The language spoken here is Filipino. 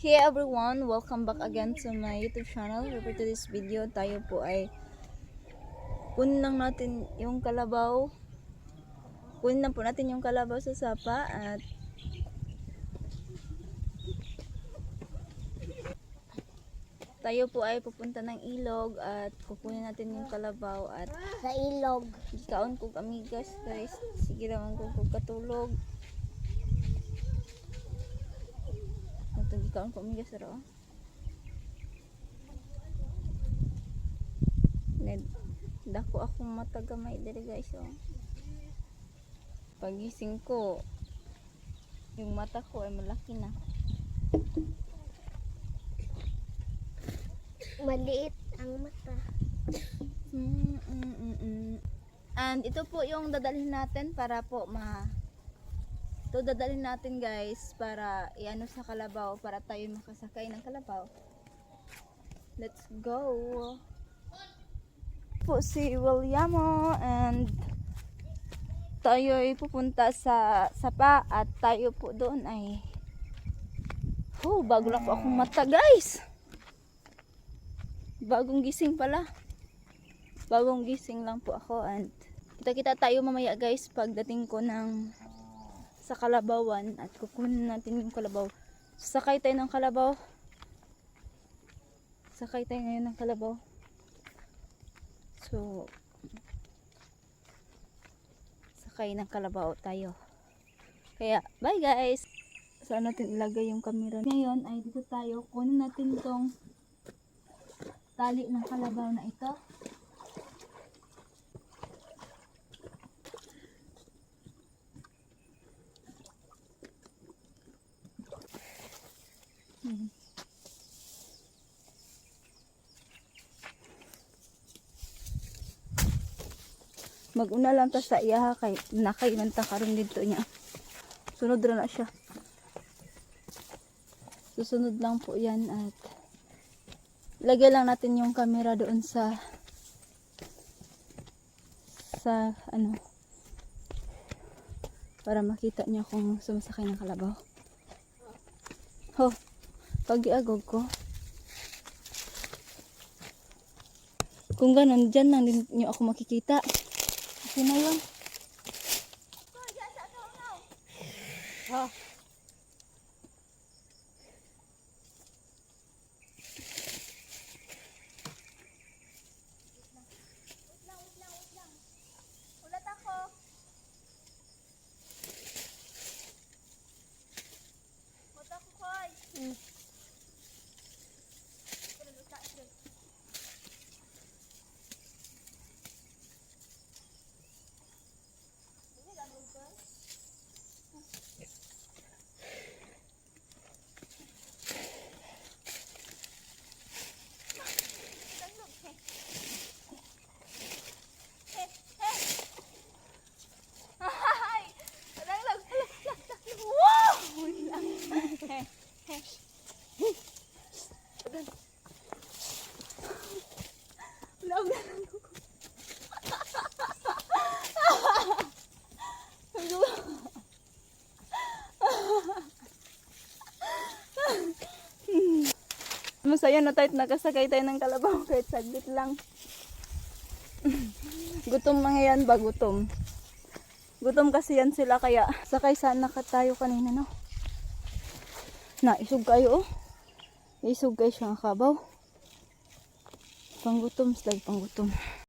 Hey everyone! Welcome back again to my YouTube channel. For today's video, tayo po ay kunin lang natin yung kalabaw. Kunin lang po natin yung kalabaw sa sapa at tayo po ay pupunta ng ilog at kukunin natin yung kalabaw at Sa ilog. Kaon kog amigas guys. Sige naman kog katulog. Ito kaon ko amigas ro. Ned dako akong mata gamay diri guys oh. Pagising ko yung mata ko ay malaki na. Maliit ang mata. Mm, mm, mm, mm. And ito po yung dadalhin natin para po ma ito dadalhin natin guys para iano sa kalabaw para tayo makasakay ng kalabaw. Let's go. Po si Williamo and tayo ay pupunta sa sapa at tayo po doon ay Oh, bago lang po akong mata guys. Bagong gising pala bagong gising lang po ako and kita kita tayo mamaya guys pagdating ko ng sa kalabawan at kukunin natin yung kalabaw. Sakay tayo ng kalabaw. Sakay tayo ngayon ng kalabaw. So sakay ng kalabaw tayo. Kaya bye guys! Saan natin ilagay yung camera? Ngayon ay dito tayo. Kunin natin itong tali ng kalabaw na ito Maguna lang ta sa iya kay nakay man ta karon dito niya. Sunod ra na siya. Susunod lang po 'yan at lagay lang natin yung camera doon sa sa ano para makita niya kung sumasakay ng kalabaw. Ho, pag iagog ko. Kung ganun, dyan lang din niyo ako makikita. Okay na yun. Ha? Ako. Masaya na tayo nakasakay tayo ng kalabaw kahit saglit lang. gutom mga yan ba gutom? Gutom kasi yan sila kaya sakay sana ka tayo kanina no. Na isog kayo oh. Isog kayo siya ang kabaw. Panggutom, slag panggutom.